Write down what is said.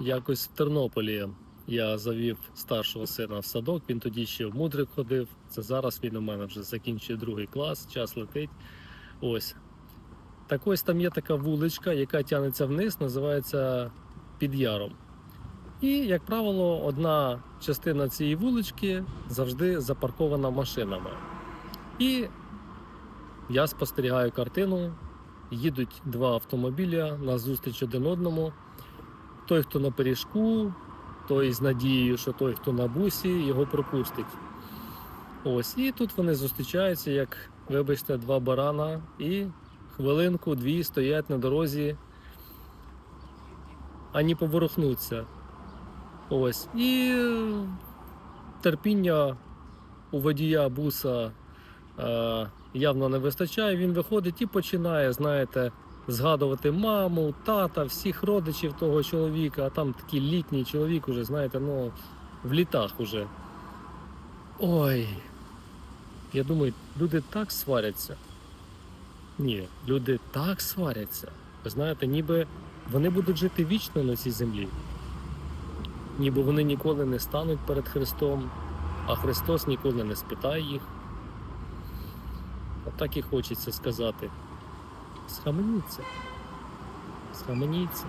якось в Тернополі я завів старшого сина в садок. Він тоді ще в мудрик ходив. Це зараз він у мене вже закінчує другий клас, час летить. Ось. Так ось там є така вуличка, яка тягнеться вниз, називається Під Яром. І, як правило, одна частина цієї вулички завжди запаркована машинами. І я спостерігаю картину. Їдуть два автомобіля на зустріч один одному. Той, хто на пиріжку, той з надією, що той, хто на бусі, його пропустить. Ось, і тут вони зустрічаються, як, вибачте, два барана, і хвилинку, дві стоять на дорозі, ані поворухнуться. Ось. І терпіння у водія буса е, явно не вистачає. Він виходить і починає, знаєте, згадувати маму, тата, всіх родичів того чоловіка, а там такий літній чоловік уже, знаєте, ну, в літах уже. Ой. Я думаю, люди так сваряться. Ні, люди так сваряться. Ви знаєте, ніби вони будуть жити вічно на цій землі. Ніби вони ніколи не стануть перед Христом, а Христос ніколи не спитає їх. От так і хочеться сказати. Схаменіться. Схаменіться.